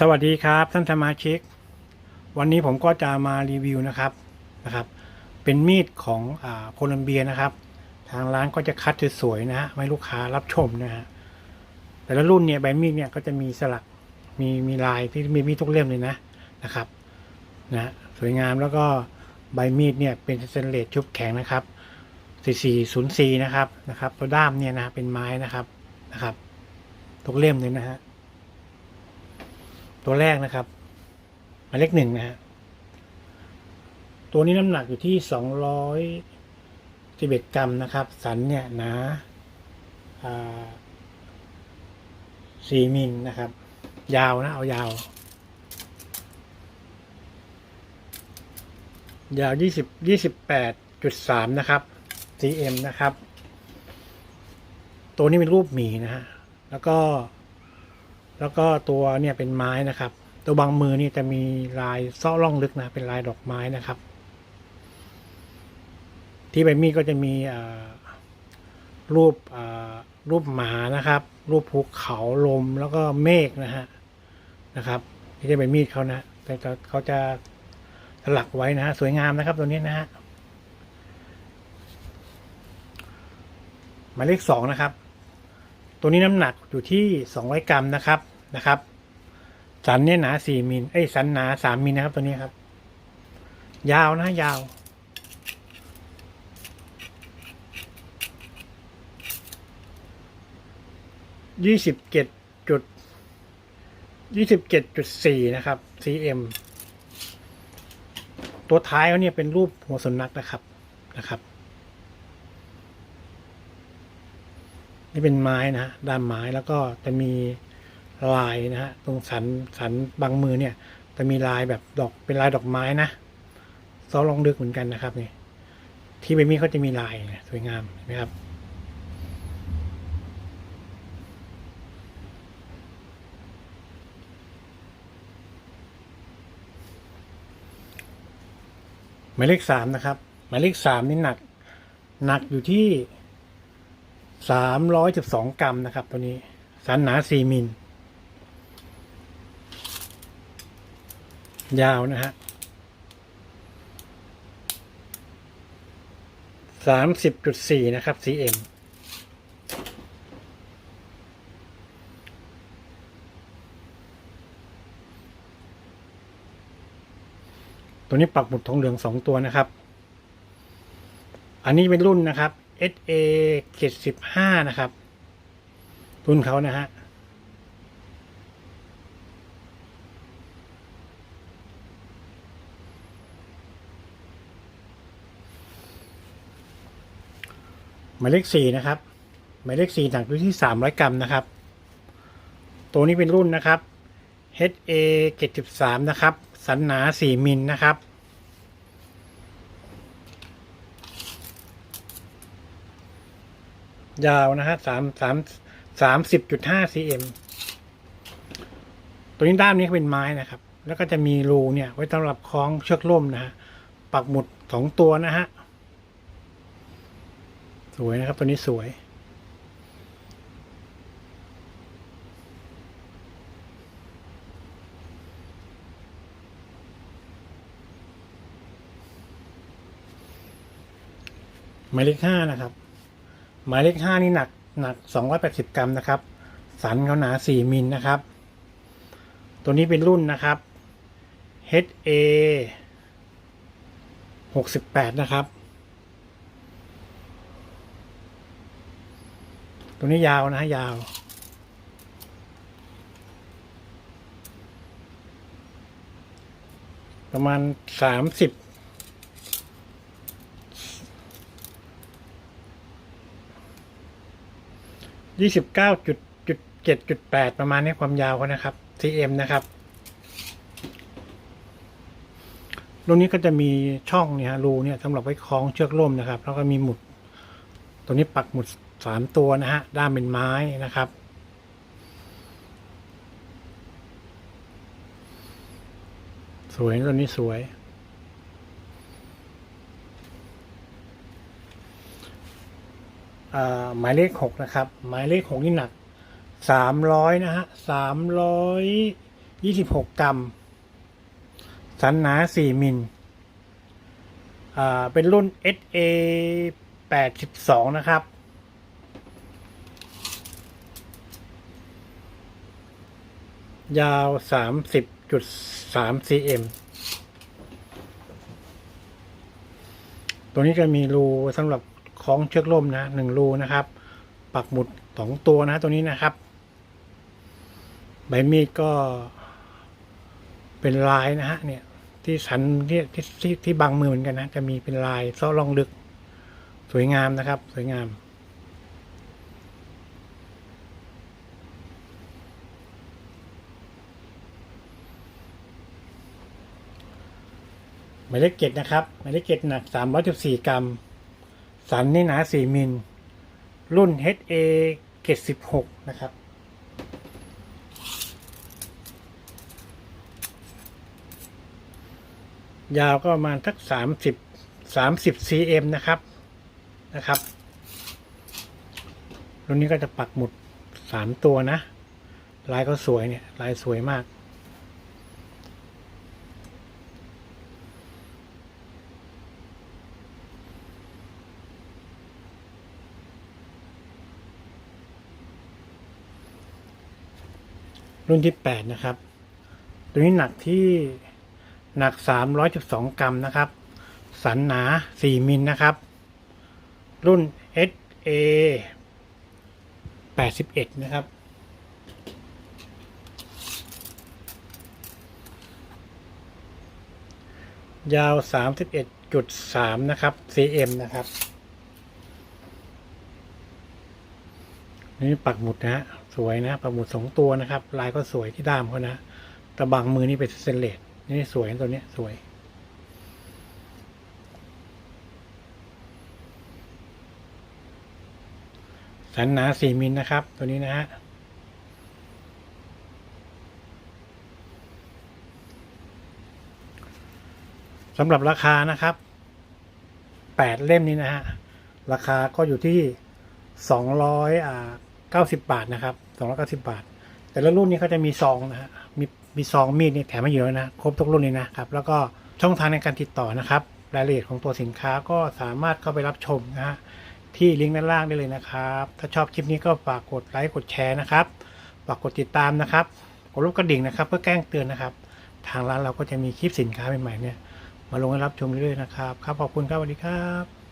สวัสดีครับท่านสมาชิก วันนี้ผมก็จะมารีวิวนะครับนะครับ เป็นมีดของอ่าโคลัมเบียนะครับ ทางร้านก็จะคัดสวยๆนะฮะให้ลูกค้ารับชมนะฮะแต่ละรุ่นเนี่ยใบมีดเนี่ยก็จะมีสลักมีมีลายที่มีมีดทุกเล่มเลยนะนะครับนะสวยงามแล้วก็ใบมีดเนี่ยเป็นเตนเลสชุบแข็งนะครับ4404นะครับนะครับตัวด้ามเนี่ยนะเป็นไม้นะครับนะครับทุกเล่มเลยนะฮะ ตัวแรกนะครับหมายเลขหนึ่งนะฮะตัวนี้น้ำหนักอยู่ที่สองร้อยสิบเอ็ดกรัมนะครับ สันเนี่ยหนาสี่มิลนะครับ ยาวนะ เอายาว ยาวยี่สิบยี่สิบแปดจุดสามนะครับ cm นะครับ ตัวนี้เป็นรูปหมีนะฮะ แล้วก็ แล้วก็ตัวเนี่ยเป็นไม้นะครับ ตัวบางมือนี่จะมีลายซ่อร่องลึกนะเป็นลายดอกไม้นะครับ ที่ใบมีดก็จะมีรูปรูปหมานะครับ รูปภูเขาลมแล้วก็เมฆนะฮะนะครับที่จะเป็นมีดเขานะแต่เขาจะสลักไว้นะฮะสวยงามนะครับตัวนี้นะฮะหมายเลขสองนะครับ ตัวนี้น้ำหนักอยู่ที่ 200 กรัมนะครับนะครับ สันเนี่ยหนา 4มิลเอ้ยสันหนา 3มิลนะครับตัวนี้ครับ ยาวนะยาว ยี่สิบเจ็ดจุดยี่สิบเจ็ดจุดสี่นะครับ cm ตัวท้ายเขาเนี่ยเป็นรูปหัวสุนัขนะครับนะครับ นี่เป็นไม้นะฮะด้านไม้แล้วก็จะมีลายนะฮะตรงสันสันบางมือเนี่ยจะมีลายแบบดอกเป็นลายดอกไม้นะซ้อลองดึกเหมือนกันนะครับนี่ที่ใบมีดเขาจะมีลายนะสวยงามนไหมครับหมายเลขสามนะครับ หมายเลขสามนี่หนัก หนักอยู่ที่ สามร้อยสิบสองกรัมนะครับ ตัวนี้ สันหนาสี่มิล ยาวนะฮะสามสิบจุดสี่นะครับ cm ตัวนี้ปักหมุดทองเหลืองสองตัวนะครับ อันนี้เป็นรุ่นนะครับ SA เจ็ดสิบห้านะครับ รุ่นเขานะฮะหมายเลขสี่นะครับ หมายเลขสี่หนักอยู่ที่สามร้อยกรัมนะครับ ตัวนี้เป็นรุ่นนะครับ HA เจ็ดสิบสามนะครับ สันหนาสี่มิลนะครับ ยาวนะฮะสามสามสามสิบจุดห้า cm ตัวนี้ด้ามนี้เป็นไม้นะครับ แล้วก็จะมีรูเนี่ย ไว้สำหรับคล้องเชือกล่มนะฮะ ปักหมุดสองตัวนะฮะ สวยนะครับ ตัวนี้สวย หมายเลขห้านะครับ หมายเลขห้านี่หนักหนักสองร้อยแปดสิบกรัมนะครับ สันเขาหนาสี่มิลนะครับ ตัวนี้เป็นรุ่นนะครับ HA หกสิบแปดนะครับ ตัวนี้ยาวนะฮะยาวประมาณสามสิบ ยี่สิบเก้าจุดจุดเจ็ดจุดแปดประมาณนี้ความยาวเขานะครับ cm นะครับรุ่นนี้ก็จะมีช่องเนี่ยฮะรูเนี่ยสำหรับไว้คล้องเชือกล่มนะครับ แล้วก็มีหมุดตัวนี้ปักหมุดสามตัวนะฮะด้ามเป็นไม้นะครับ สวยตัวนี้สวย อ่า หมายเลขหกนะครับ หมายเลขหกนี่หนักสามร้อยนะฮะสามร้อยยี่สิบหกกรัม สันหนา 4 มิลเป็นรุ่น SA 82 นะครับ ยาว 30.3 cm ตัวนี้จะมีรูสำหรับ คล้องเชือกล่มนะหนึ่งรูนะครับ ปักหมุดสองตัวนะตัวนี้นะครับ ใบมีดก็เป็นลายนะฮะเนี่ยที่สันที่ที่ที่ที่บังมือเหมือนกันนะ จะมีเป็นลายซ้อลองลึก สวยงามนะครับ สวยงาม หมายเลขเจ็ดนะครับ หมายเลขเจ็ดหนักสามร้อยสิบสี่กรัม สันนี่หนาสี่มิล รุ่น HA เกตสิบหกนะครับ ยาวก็ประมาณสักสามสิบสามสิบ cm นะครับนะครับ รุ่นนี้ก็จะปักหมุดสามตัวนะ ลายก็สวยเนี่ย ลายสวยมาก รุ่นที่แปดนะครับ ตัวนี้หนักที่หนักสามร้อยจุดสองกรัมนะครับ สันหนาสี่มิลนะครับ รุ่น SA แปดสิบเอ็ดนะครับ ยาวสามสิบเอ็ดจุดสามนะครับ cm นะครับ นี่ปักหมุดนะฮะ สวยนะปักหมุดสองตัวนะครับ ลายก็สวยที่ด้ามเขานะตะบังมือนี่เป็นเตนเลสนี่สวยตัวนี้สวย สันหนาสี่มิลนะครับ ตัวนี้นะฮะสำหรับราคานะครับแปดเล่มนี้นะฮะ ราคาก็อยู่ที่สองร้อยอ่าเก้าสิบบาทนะครับ สองร้อยเก้าสิบาท แต่ละรุ่นนี้เขาจะมีซองนะฮะมีมีซองมีดเนี่ยแถมมาอยู่แล้วนะครบทุกรุ่นเลยนะครับ แล้วก็ช่องทางในการติดต่อนะครับ รายละเอียดของตัวสินค้าก็สามารถเข้าไปรับชมนะฮะที่ลิงก์ด้านล่างได้เลยนะครับ ถ้าชอบคลิปนี้ก็ฝากกดไลค์กดแชร์นะครับฝากกดติดตามนะครับกดรูปกระดิ่งนะครับเพื่อแจ้งเตือนนะครับ ทางร้านเราก็จะมีคลิปสินค้าใหม่ๆเนี่ยมาลงให้รับชมเรื่อยๆนะครับครับขอบคุณครับสวัสดีครับ